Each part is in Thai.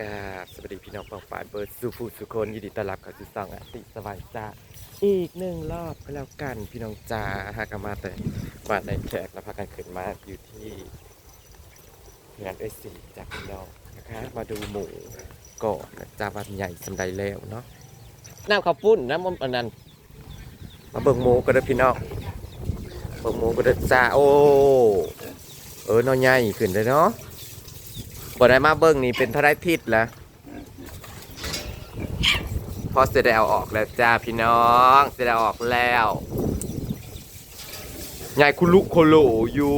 กราบสวัสดีพี่น้องปองปานเบิร์ดสุฟูสุคนยินดีต้อนรับเข้าสู่ซองอติสบายจ้าอีกหนึ่งรอบก็แล้วกันพี่น้องจ้าหากนมาแต่มาในแขกแล้วพากันขึ้นมาอยู่ที่งานเอสีจากพี่น้องนะคะ มาดูหมูก่อนนะจ้าวันใหญ่สำใดแล้วเนาะน้ำข้าวปุ้นน้ำมันอันนั้นมาเบิ่งหมูก็ได้อพี่น้องเบิ่งหมูก็ได้อจ้าโอ้เออเน้อยใหญ่ขึ้นเลยเนาะ บ่ได้มาเบิ้งนี่เป็นเท่าไรทิศแล้วพอเสร็จได้เอาออกแล้วจ้าพี่น้อง เสร็จได้ออกแล้วยายคุลุโคโลอยู่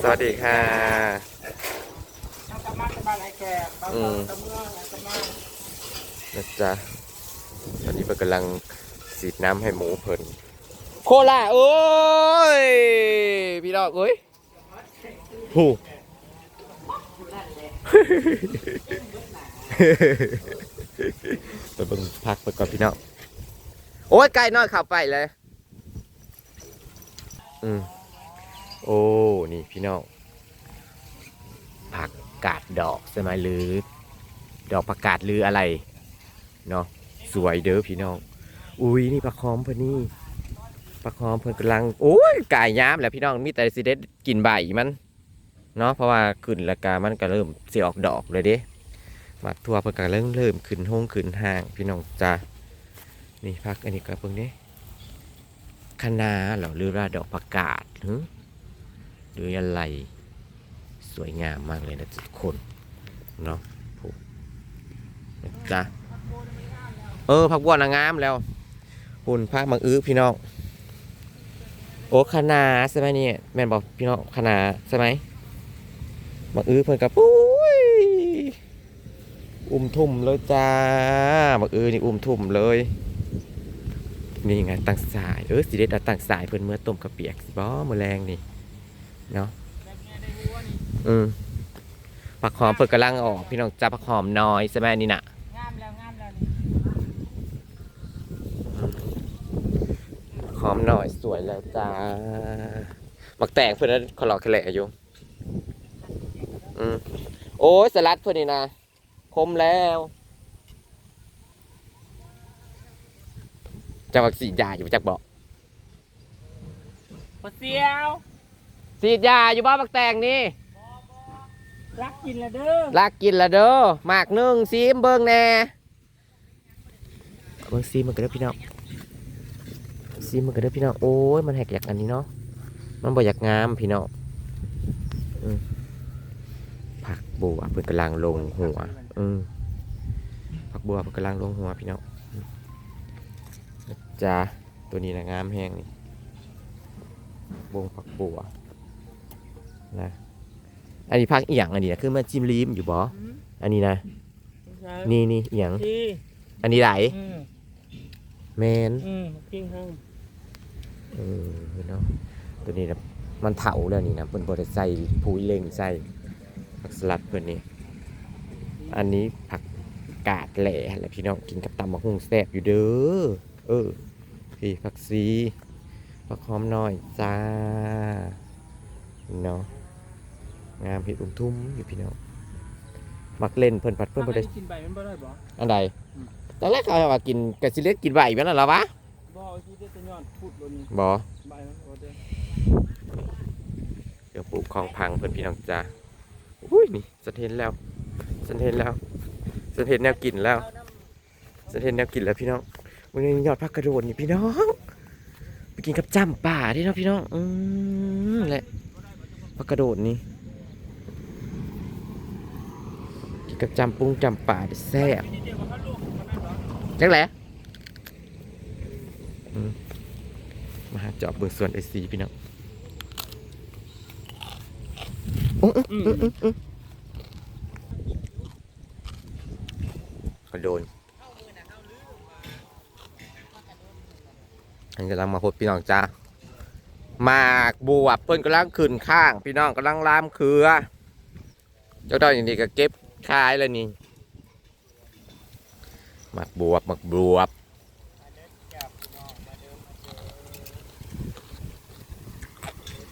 สวัสดีค่ะอืมอันะจ๊ะตอนนี้เพิ่นกำลังสีดน้ำให้หมูเพลิน โคล่าเอ้ย พี่ดอกเอ้ยหูไปเบิ่งพักไปก่อนพี่น้องโอ้ยไก่น้อยเข้าไปเลย อืมโอ้ นี่พี่น้องผักกาดดอกใช่ไหมหรือ ดอกผักกาดหรืออะไร เนาะสวยเด้อพี่น้อง อุ้ยนี่ปลาคอมเพิ่นนี่ ปลาคอมเพิ่นกำลังโอ้ยกายย้ำแหล้วพี่น้องมีแต่สิเด็ดกินใบมันเนาะเพราะว่าขึ้นล้วกามันก็เริ่มเสียออกดอกเลยเด้มาทั่วเพิ่นก็เริ่มเริ่มขึ้นห้องขึ้นห้าง พี่น้องจ้านี่พักอันนี้ก็เพิ่งนี้คะนาเหรอหรือว่าดอกผักกาดหึหรืออะไรสวยงามมากเลยนะทุกคนเนาะผูจ้าเออผักบัวนางามแล้วหุ่นพักมังอื้อพี่น้อง โอ้คณาใช่ไหมเนี่ยแม่นบอกพี่น้องคณาใช่ไหมมังอื้อเพิ่อนกับปุ้ยอุ้มทุ่มเลยจ้ามังอื้อนี่อุ้มทุ่มเลย นี่ไงตั้งสายเออสิเด็ดเอางสายเพิ่อนเมื่อต้มกระเปียกสิบ่มื้อแรงนี่เนาะอืมผักหอมเพิ่นกำลังออก พี่น้องจ้าผักหอมน้อยใช่ไหมนี่น่ะ งามแล้วงามแล้วนี่ ห อมหน่อยสวยแล้วจ้าหมักแตงเพื่อนนั้นขอหลอกแคละอยู่อืมโอ้ยสลัดเพื่อนนี่นะคมแล้วจะวักสีดยาอยู่จักบอกปลาเสียวสีดยาอยู่บ้านหมักแตงนี่รักกินแล้วเด้อลากกินละเด้อหมากหนึ่งซีมเบิ้งแน่เบิ้งซีมมันก็ได้อพี่น้อง ซีมมันก็ได้อพี่น้องโอ้ยมันแหกอยากอันนี้เนาะมันบ่อยากงามพี่น้องอืมผักบัวเพิ่นกำลังลงหัวอืมผักบัวเพิ่นกำลังลงหัวพี่น้องอืมจ้าตัวนี้นะงามแห้งนี่วงผักบัวนะอันนี้ผักเอียงอันนี้นะคือมันจิ้มลิ้มอยู่บ่อืมอันนี้นะใช่นี่นี่เอียงที่อันนี้ไหลอืมแมนอืมกิ้งห้าง เออเนาะตัวนี้นะมันเถาแล้วนี่นะเพิ่นบ่ได้ใส่ปุ๋ยเล็งใส่ผักสลัดเพิ่นนี่อันนี้ผักกาดแหล่แหละพี่น้องกินกับตำมะฮุ่งแซ่บอยู่เด้อเออพี่ผักซีผักหอมน้อยจ้าเนาะงามเห็ดอุ้มทุ่มอยู่พี่น้องมักเล่นเพิ่นผัดเพิ่นบ่ได้กินใบมันบ่ได้บ่อันใดอืมตอนแรกเขาว่ากินกะสิเล็กกินใบแม่นล่ะเหรอวะบ่เอา ที่ได้แตะย้อนพูดบนบ่ใบมันบ่ได้เดี๋ยวปลูกของพังเพื่อนพี่น้องจ้าอุ้ยนี่สะเทนแล้วสะเทนแล้วสะเทนแนวกินแล้วสะเทนแนวกินแล้วพี่น้องวันนี้ยอดพักกระโดดนี่พี่น้องไปกินกับจ้ำป่าที่เนาะพี่น้องอืมแหละพักกระโดดนี่กินกับจำปุ้งจำป่าแซ่บจังแหละ มมาหาเจอบเบิ่งส่วนไอซีพี่น้องโอ้อืมกระโดนอันนกำลังมาพบพี่น้องจ้าหมากบวบเพิ่นกำลังขึ้นข้าง พี่น้องกำลังลามเครือ เจ้าดอยอย่างนี้ก็เก็บขายแล้วนี่หมากบวบหมากบวบ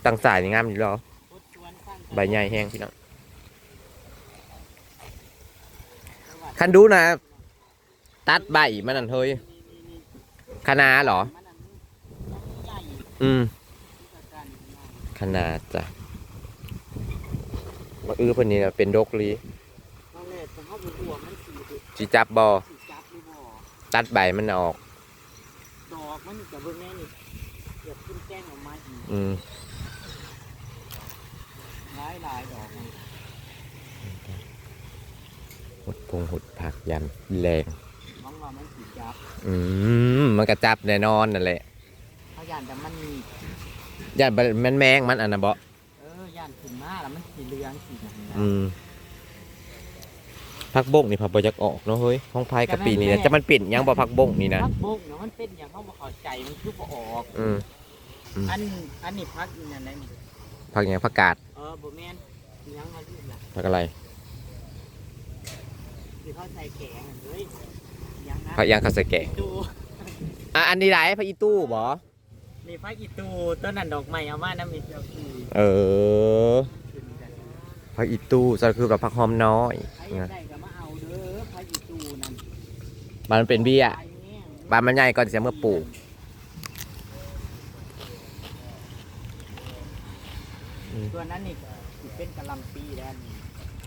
ตั้งสายนี่งามอยู่เหรอพูดชวนข้างใบใหญ่แห้งพี่น้องคันดูนะ ตัดใบมันนั่นเฮ้ยคะนาเหรอมันอันใหญ่อืมที่การคะนาจ้ะมาอื้อเพิ่นนี่น่ะเป็นดกลีตอนแรกจะเข้าไปหัวมันสีดิจิจับบอสีจับหรือบ่ตัดใบมันออก ดอกมันกับเบิ่งแน่นี่อยากขึ้นแก้งออกมาอีกอืม หลายหลายดอกมัน หดพ งหดผักยันแรงมองว่ามันสีจับอืมมันก็จับแน่นอนนั่นแหละพยานแต่มันมียันมันแมงมันอันน่ะบ่เออย่านขึ้นมาแล้วมันสีเหลืองสีหนังนะอืมผักบงนี่ผักบ่จักออกเนาะเฮ้ยห้องไผ่กับปีนี้นะจะมันปิ่นยังบ่ผักบงนี่นะพักบกเนาะมันเป็นอย่างเขาบอกเข้าใจมันคือบ่ออก อืมอืมอันอันนี้พักอีนั่นไหนนี่ผักหยังผักกาดเออบ่แม่นอิหยังมาลูกล่ะผักอะไร ที่เขาใส่แกงอะเฮ้ยอิหยังนะผักหยังข้าวใส่แกงดูอะอันนี้ไหนผักอีตู้บ่นี่พักอีตูต้นนั้นดอกไม้เอามาน้ำมีเจ้าคือเออขึ้นกันผักอีตู้ซะคือแบบผักหอมน้อยใครอยากได้ก็มาเอาเด้อพักอีตูนั่นมันเป็นเบี้ย ไปแม่งบานมันใหญ่ก่อนจะเมื่อปลูกตัวนั้นนี่สิเป็นกะหลำปีแล้วนี่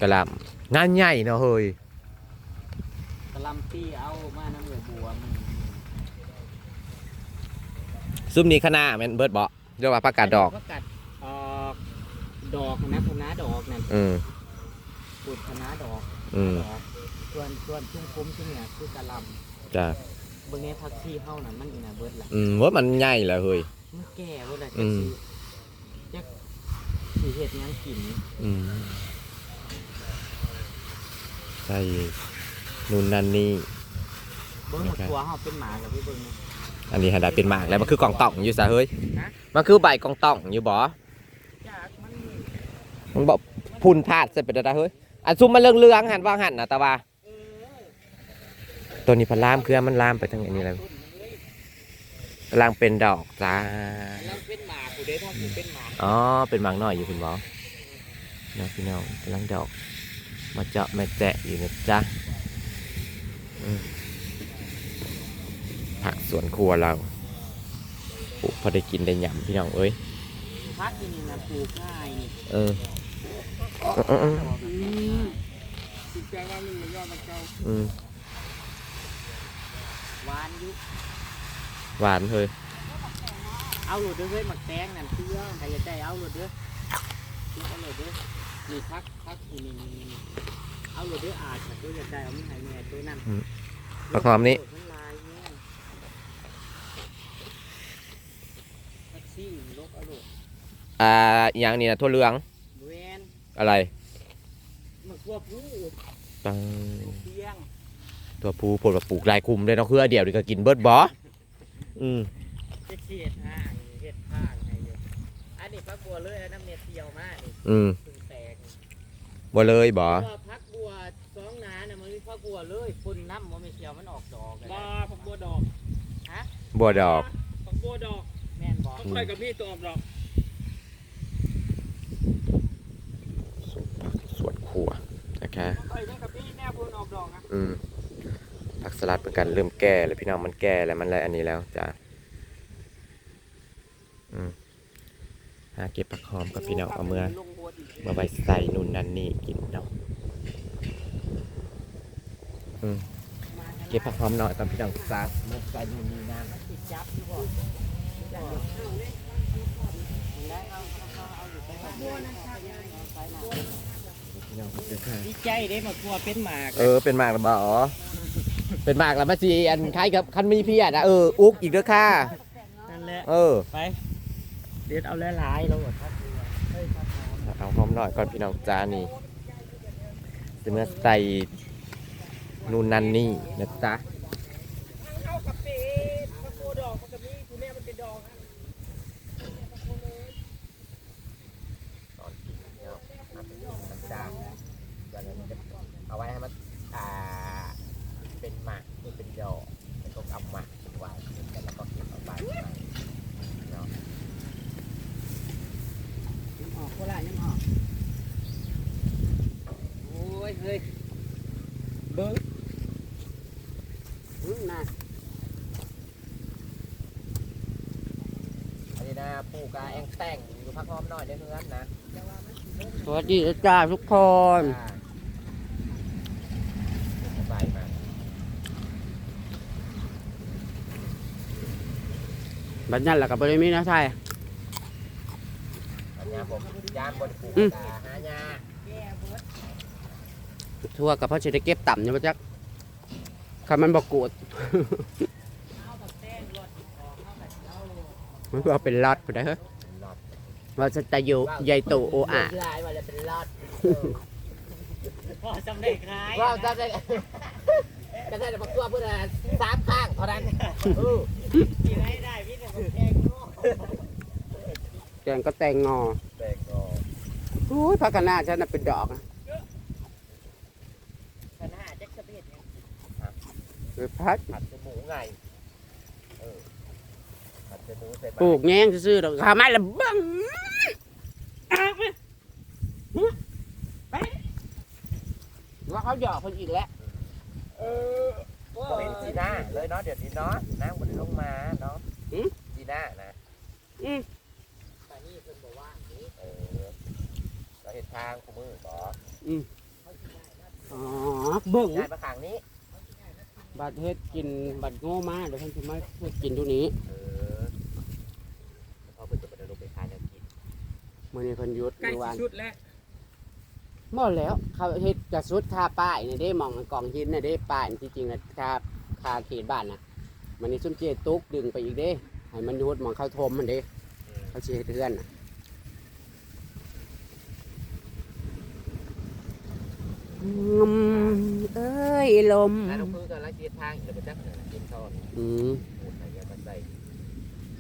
กระหลำงานใหญ่เนาะเฮ้ยกะหลำปีเอามาน้ำเหลือบัวมันซุ่มนี้คณะแม่นเบิดบ่เรียกว่าผักกาดดอกก็กัดเอ่อดอกนะคณะดอกนั่นอืมปลูกคณะดอกอืมดอกส่วนส่วนชุ่มคุ้มชุ่มเนี่ยคือกะหลจ้ะำเบิ่งในพักซี่เฮาน่ะมันอีน่ะเบิดล่ะอืมว่ามันใหญ่แหละเฮ้ย มันแก่เบิดล่ะอืจักม สิจักสิเฮ็ดหยังกินอืมใช่ นู่นนั่นนี่ เบิ่งหมดตัวเฮาเป็นหมากับพี่เบิ่งนะอันนี้หันได้เป็นหมากแล้วมันคือกล่องต่องอยู่ซะเฮ้ย ฮะ มันคือใบกล่องต่องอยู่บ่จากมันมันบอกพุ่นพาดใส่ไปได้เฮ้ย อันซุ่มมันเรื่องเรื่องๆหันว่าหันนะแต่ว่า เออตัวนี้พนลามเครือมันลามไปทางอันนี้แล้วต้นมันเลยกำลังเป็นดอกจ้า แล้วเป็นหมากูเด้ถ้ากูเป็นหมาอ๋อ เป็นหมากน้อยอยู่คุณบอนะพี่น้องกำลังดอก มาเจาะมาแจะอยู่นะจ๊ะอืม ผักสวนครัวเราปลูกพอได้กินได้หยำพี่น้องเอ้ยพักที่นี่นะปลูกง่ายนี่เออเออเอออืมสิใจว่ามันยอดมันเก่าอืมหวานอยู่หวานเฮ้ยเอาโหลดเด้อเฮ้ยหมักแตงนั่นเพื่อใครจะได้เอาโหลดเด้อซื้อเอาโหลดเด้อนี่พักพักนี่นี่นี่นี่ เอาโหลดเด้ออาจจะตัวจะได้เอาไม่หายแม่ตัวนั้นผักหอมนี่มันลายแม่งแท็กซี่ลกเอาโหลดอ่าอหย่างนี้นะทั่วเหลืองเวนอะไรมันกลัวผู้ตังเพียงตัวผู้ผลว่าปลูกหลายคุมเลยเนาะคืออันเดียวเดียวก็กินเบิดบออืมจะเขียดห้างเห็ดผ้าไงเด้ออันนี้พักบัวเลยอันน้ำเม็ดเดียวมากนี่อืมเพึ่งแตกบ่เลยบอ บัวเลยพ่นน้ำมันไม่เชียวมันออกดอกเลยบ้าผักบัวดอกบัวดอกผักบัวดอกแม่นบอกค่อยกับมีตัวออกดอกสวนครัวนะคะค่อยได้กับพี่แน่พูนออกดอกอะอืมผักสลัดเป็นการเริ่มแก่แล้วพี่น้องมันแก่แล้วมันอะไรอันนี้แล้วจ้ะอืมหาเก็บผักหอมกับพี่น้องเอาเมื่อลงหัวอีกเมื่อใบใส่นู่นนั่นนี่กินเนาะอืม เก็บผักหอมหน่อยตอนพี่น้องซักมุกใส่นู่นนี่นั่นมันติดจับอยู่บ่ได้เอาเอาเอาอยู่ไปแบบนี้เอาไปหนาพี่น้องเดี๋ยวค่ะดีใจเด้มากลัวเป็นหมากเออเป็นหมากหรือเปล่าอ๋อเป็นหมากแล้วมาสีอันคล้ายกับคันมีเพียดอะเอออุกอีกเด้อค่ะนั่นแหละเออไปเด็ดเอาหลายๆแล้วหมดครับเฮ้ยครับเอาหอมหน่อยก่อนพี่น้องจ้านี่จะเมื่อใส่ นู่นนั่นนี่นะจ๊ะเบิรา กาแองแต่งอยู่พักหอมหน่อยได้เพื่อนนะสวัสดีจ้าทุกคนใส่มาบัดนั้นแหละกับบริมีนะใช่อันนี้ผมยามบนปูอืมกาหายาทั่วกับพ่อจะได้เก็บต่ำเนี่ยพ่อจักคำมันบอกกูด มันว่าเป็นลอดไปได้เฮ้ยหลอดว่าจะตะอยู่ใหญ่โตโออะลายว่าจะเป็นหลอดพ่อจำได้คล้ายว่าจะได้ก็ได้แต่ปักตัวเพื่อนสามข้างเท่านั้นเออที่ไหนได้พี่แต่ผมแกงโง่แกงก็แตงงอแตงงอโอ้ยพักกันหน้าฉันน่ะเป็นดอกอะขนาดแจ็คสเปดเนี่ยเออพัดผัดเป็นหมูไงเออผัดเป็นหมูใส่ปลูกแง่งซื่อๆดอกข้าวไม้ละบังว่าเขาหยอกคนอีกแล้วเออก็เป็นจีน่าเลยเนาะเดี๋ยวนี้เนาะนั่งบนลงมาเนาะจีน่านะแต่นี่เพิ่นบอกว่านี่เออเราเห็นทางคู่มือก่ออ๋อเบิ่งง่ายมาขางนี้บัดเฮ็ดกินบัดโง่มาเดี๋ยวเพิ่นสิมาเฮ็ดกินทุนี้เออพอเพิ่นจะไปลงไปขายแนวกิน มื้อนี้เพิ่นหยุดใกล้เมื่อวานสิสุดแล้วหมดแล้วเขาเฮ็ดกระสุดทาป้ายนี่เด้หมองกล่องหินน่ะเด้ป้ายนี่ที่จริงน่ะทาคาเขตบ้านน่ะมันนี่ซุ่มเจตุกดึงไปอีกเด้ให้มันหยุดหมองเข้าทมมันเด้เขาสิเฮ็ดเทือนน่ะอืมเอ้ยลมแล้วน้องพื้นกันแล้วกินทางอีกแล้วไปจักเนี่ยกินซอนอืมหมูไทยกันใส่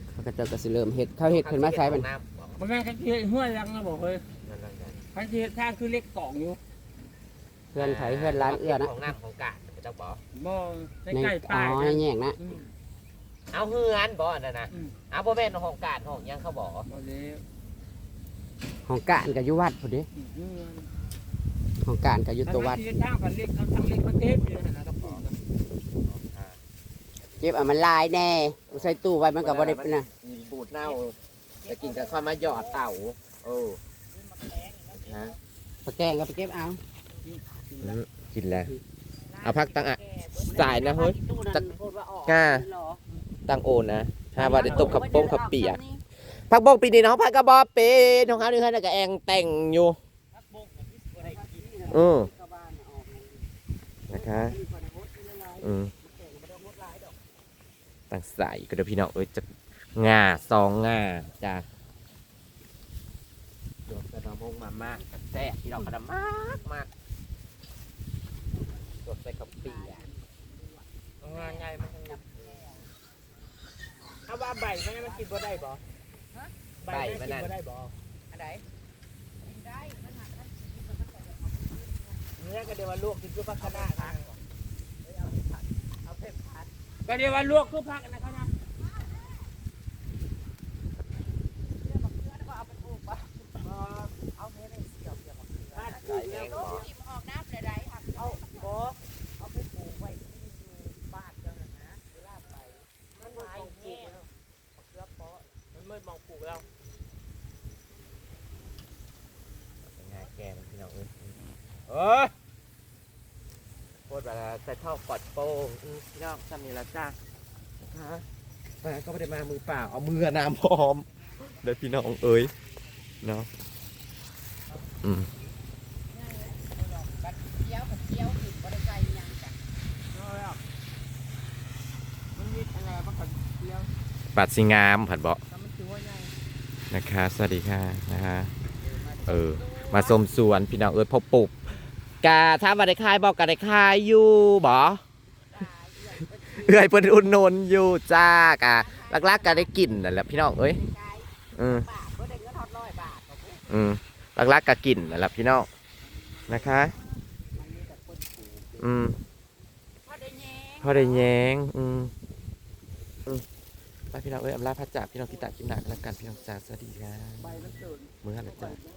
เขาก็เจะก็สิเริ่มเฮ็ดเขาเฮ็ดขึ้นมาใช้มันน้ำบอก มันแม่นคันที่ห้วยยังนะบอกเลยนั่นนั่นนั่นคันที่ทางคือเล็กกล่องอยู่เพื่อนไถเพื่อนร้านเอื้อนะของน้ำของกาดไปจักบอกบ่ใกในล้อ๋ๆป้ายอในแง่งนะอืมเอาเฮือนบ่นั่นนะอืมเอาบ่แม่นของกาดของหยังเขาบอกบ่เลยของกานกับยุวัดพอดีอืมของกานกับยุตวัดคันที่ทางกันเล็กเอาทางเล็กมาเก็บอยู่นั่นนะกระป๋องกันเก็บเอามันลายแน่เอาใส่ตู้ไว้มันก็บ่ได้เป็นนะมีบูดเน่า จะกินกับข้าวมาหยอดเต่าเออนะปลาแกงก็ไปเก็บเอากินแล้ว เอาพักตั้งอะสายนะเฮ้ยจักกล้า ตั้งโอนนะห้าว่าได้ตบขับโป้งขับเปียกพักบงปีนี้น้องพักกระบอกเป็นน้องเขาเนื้อกับแองแต่งอยู่อืมนะคะอืมตั้งสายก็เดี๋ยวพี่น้องเอ้ยจะ งาสองงาจ้ะดอกกระดมงมามากแซ่บพี่น้องกระดมมากมากสดใส่ขับเปียกงานใหญ่มันงับเอาว่าใบมันมันกินบ่ได้บ่ใบมันกินบ่ได้บ่อันใดเนี่ยก็เดี๋ยวว่าลวกกินคือพักคณะนะก็เดี๋ยวว่าลวกคือพักนะคณะ สายแมงหมอ เอาบ่เอาไปปลูกไว้ที่อยู่บ้านเจ้าน่ะนะเวลาไปมันหลายแง่เกือบเปาะมันมืดมองปลูกแล้ว งาแกมันพี่น้องเอ้ยเออโคตร แบบใส่ท่อกอดโป้งอืมพี่น้องทำนี่ละจ้าฮะมาก็ไม่ได้มามือเปล่าเอามือน้ำพร้อมเดี๋ยวพี่น้องเอ้ยเนาะอืมมันมีอะไรบ้างกันเดียวปัดสิงามผัดเบาะแต่มันถือว่าใหญ่นะคะ สวัสดีค่ะนะคะเออ มาชมสวนพี่น้องเอ้ยพอปลูก กาถ้ามาได้คายบอกกาได้คายอยู่บ่เอ้ยเพิ่นอุ่นนนอยู่จ้ากะลักๆกาได้กินนั่นแหละพี่น้องเอ้ยอืมอืมลักๆกากินนั่นแหละพี่น้องนะคะอืมพอได้แยงอืมอืมไปพี่น้องเอ้ยอำลาพระจากพี่น้องที่ตากินหนักแล้วกันพี่น้องจ้าสวัสดีค่ะใบมันตื่นมื้อละจ้า